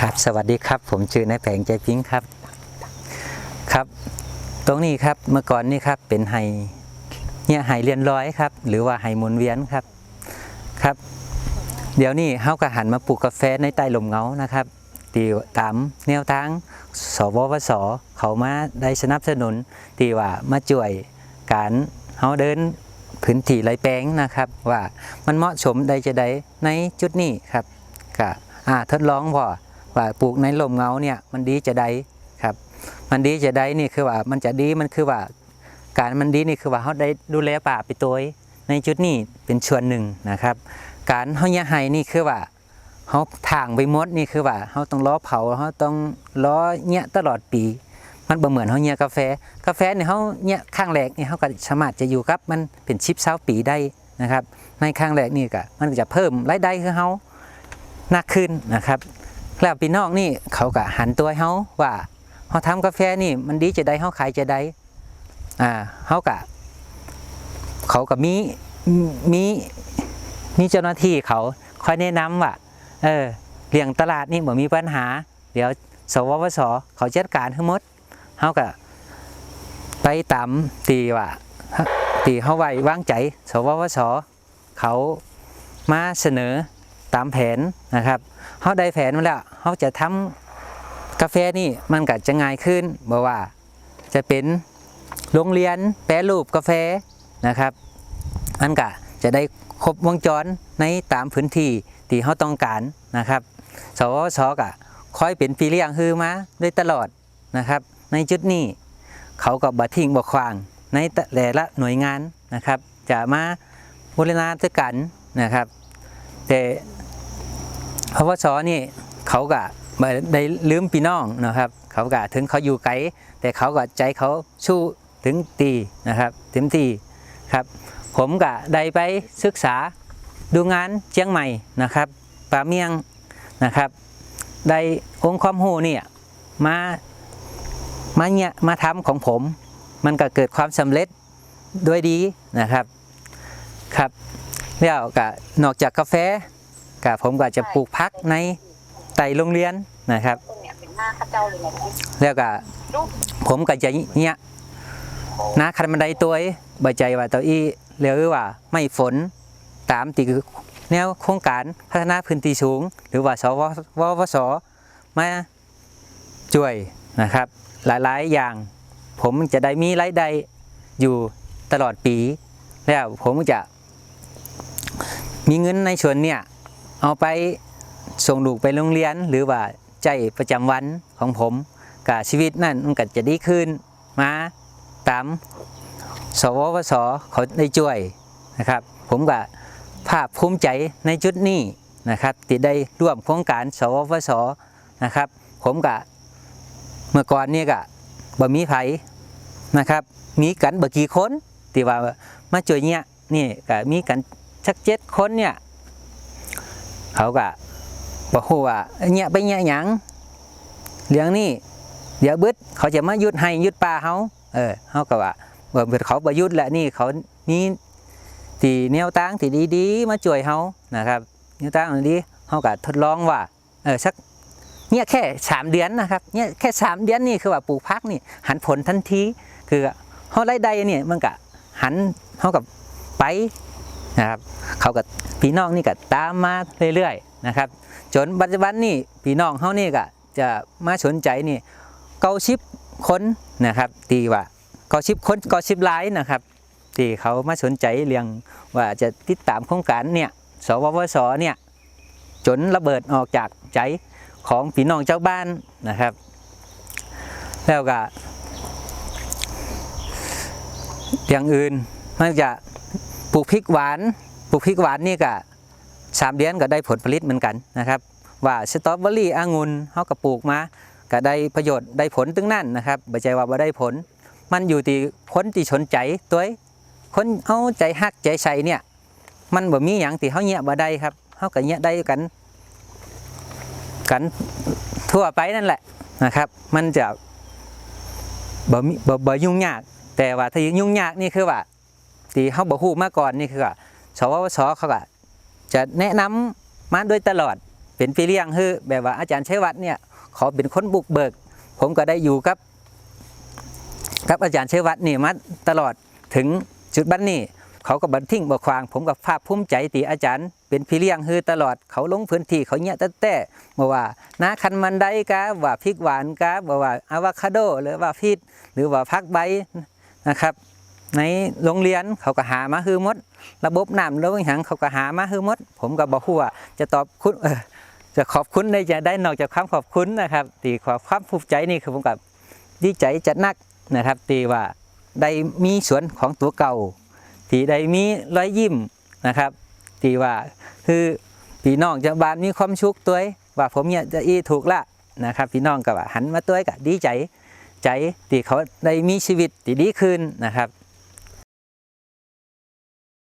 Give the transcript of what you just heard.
ครับ สวัสดีครับ ผมชื่อนายแผงใจพิงค์ครับ ครับ ตรงนี้ครับ เมื่อก่อนนี่ครับ เป็นไฮเนี่ยไฮเรียนร้อยครับ หรือว่าไฮมุนเวียนครับ ครับ เดี๋ยวนี้เฮาก็หันมาปลูกกาแฟในใต้ลมเงานะครับตีตามแนวทาง สววส เขามาได้สนับสนุนตีว่ามาช่วยการเฮาเดินพื้นที่ไรแปลงนะครับ ว่ามันเหมาะสมใดจะใดในจุดนี้ครับก็อ่าทดลองพอ ว่าปลูกในลมเงาเนี่ยมันดีจะใดครับ มันดีจะใดนี่คือว่ามันจะดีมันคือว่า การมันดีนี่คือว่าเขาได้ดูแลป่าไปตัวในจุดนี้เป็นส่วนหนึ่งนะครับ การเขาเนี่ยให้นี่คือว่าเขาทางไปมดนี่คือว่าเขาต้องล้อเผาเขาต้องล้อเนี่ยตลอดปี มันบ่เหมือนเขาเนี่ยกาแฟ กาแฟเนี่ยเขาเนี่ยข้างแรกนี่เขาก็สามารถจะอยู่กับมันเป็นชิปเช้าปีได้นะครับ ในข้างแรกนี่ก็มันจะเพิ่มรายได้คือเขาหนักขึ้นนะครับ แล้วพี่น้องนี่เขาก็หันตัวให้เขาว่าเขาทำกาแฟนี่มันดีจะได้เขาขายจะได้อ่าเขากะเขากับมีมีมีเจ้าหน้าที่เขาคอยแนะนำว่าเออเลี้ยงตลาดนี่บ่มีปัญหา เดี๋ยวสววสเขาจัดการทั้งหมดเขาก็ไปตามตีว่าตีเขาไว้วางใจ สววสเขามาเสนอ ตามแผนนะครับเขาได้แผนมาแล้วเขาจะทำกาแฟนี่มันก็จะง่ายขึ้นบ่ว่าจะเป็นโรงเรียนแปรรูปกาแฟนะครับอันกะจะได้ครบวงจรในตามพื้นที่ที่เขาต้องการนะครับสวสกะคอยเป็นปีเลี้ยงฮือมาโดยตลอดนะครับ ในจุดนี้เขาก็บัทิ้งบ่ขวางในแต่ละหน่วยงานนะครับ จะมาบูรณาธิการนะครับ แต่ พวสนี่เขาก็ได้ลืมพี่น้องนะครับ เขาก็ถึงเขาอยู่ไกลแต่เขาก็ใจเขาสู้ถึงตีนะครับเต็มที่ครับ ผมก็ได้ไปศึกษาดูงานเชียงใหม่นะครับป่าเมียงนะครับ ได้องค์ความรู้เนี่ยมามาเนี่ยมาทำของผม มันก็เกิดความสำเร็จด้วยดีนะครับครับแล้วก็นอกจากกาแฟ กับผมก็จะปลูกพักในไต่โรงเรียนนะครับ แล้วก็ผมก็จะเนี่ยนะคันบันไดตัวเอ้ยบ่ใจว่าตัวอี้หรือว่าไม่ฝนตามที่คือแนวโครงการพัฒนาพื้นที่สูง หรือว่าสวววสมาช่วยนะครับ หลายๆอย่าง ผมจะได้มีรายได้อยู่ตลอดปี แล้วผมจะมีเงินในส่วนเนี่ย เอาไปส่งลูกไปโรงเรียน หรือว่าใจประจำวันของผมกับชีวิตนั่นมันก็จะดีขึ้นมาตามสววสเขาได้ช่วยนะครับ ผมก็ภาคภูมิใจในจุดนี้นะครับที่ได้ร่วมโครงการสววสนะครับ ผมก็เมื่อก่อนนี่ก็บ่มีไผนะครับ มีกันบ่กี่คนที่ว่ามาช่วยเนี่ยนี่ก็มีกันสักเจ็ดคนเนี่ย เขาก็บอกว่าเนี่ยไปเนี่ยหยังเรื่องนี้เดี๋ยวบึดเขาจะมายุดให้ยุดป่าเขาเออเขาก็ว่าเบิดเขาประยุทธ์แหละนี่เขานี่ตีแนวตั้งที่ดีๆมาช่วยเขานะครับแนวตั้งดีๆเขาก็ทดลองว่าเออสักเนี่ยแค่สามเดือนนะครับเนี่ยแค่สามเดือนนี่คือว่าปลูกพักนี่หันผลทันทีคือเขาไล่ได้เนี่ยมันก็หันเขากับไป นะครับ เขากับพี่น้องนี่ก็ตามมาเรื่อยๆนะครับ จนปัจจุบันนี่พี่น้องเขานี่ก็จะมาสนใจนี่เกาชิปคนนะครับตีว่าเกาชิปคนเกาชิปไลน์นะครับที่เขามาสนใจเรื่องว่าจะติดตามโครงการเนี่ยสววสเนี่ยจนระเบิดออกจากใจของพี่น้องเจ้าบ้านนะครับ แล้วก็อย่างอื่นมันจะ ปลูกพริกหวานปลูกพริกหวานนี่ก็สามเดือนก็ได้ผลผลิตเหมือนกันนะครับ ว่าสตรอเบอรี่องุ่นเขาก็ปลูกมาก็ได้ประโยชน์ได้ผลตึงนั่นนะครับบ่ใจว่าบ่ได้ผล มันอยู่ที่คนที่สนใจตัวคนเอาใจฮักใจใส่เนี่ย มันบ่มีหยังที่เขาเงียบ่ได้ครับเขาก็เงียได้กัน กันทั่วไปนั่นแหละนะครับ มันจะบ่มีบ่บ่ยุ่งยาก แต่ว่าถ้ายุ่งยากนี่คือว่า ที่เขาบ่ฮู้มาก่อนนี่คือว่าสวสเขาก็จะแนะนำมาโดยตลอดเป็นพี่เลี้ยงคือแบบว่าอาจารย์ชัยวัฒน์เนี่ยขาเป็นคนบุกเบิก ผมก็ได้อยู่กับกับอาจารย์ชัยวัฒน์นี่มาตลอดถึงจุดบัดนนี้ เขาก็บันทิ้งบ่ควาง ผมกับภาคภูมิใจตีอาจารย์ เป็นพี่เลี้ยงคือตลอดเขาลงพื้นที่เขาเนี่ยแต่แต่บอกว่านาคันมันได้กะว่าพริกหวานกะบอกว่าอะวคาโด หรือว่าพีชหรือว่าพักใบนะครับ ในโรงเรียนเขาก็หามาคือมด ระบบน้ำระบบหยังเขาก็หามาคือมด ผมก็บอกว่าจะตอบคุณเออจะขอบคุณได้จะได้นอกจากความขอบคุณนะครับตีขอความภูมิใจนี่คือผมกับดีใจจัดนักนะครับ ตีว่าได้มีสวนของตัวเก่าตีได้มีรอยยิ้มนะครับตีว่าคือพี่น้องจะบานมีความชุกตัวเองว่าผมเนี่ยจะอีถูกละนะครับพี่น้องก็ว่าหันมาตัวเองก็ดีใจใจตีเขาได้มีชีวิตที่ดีขึ้นนะครับ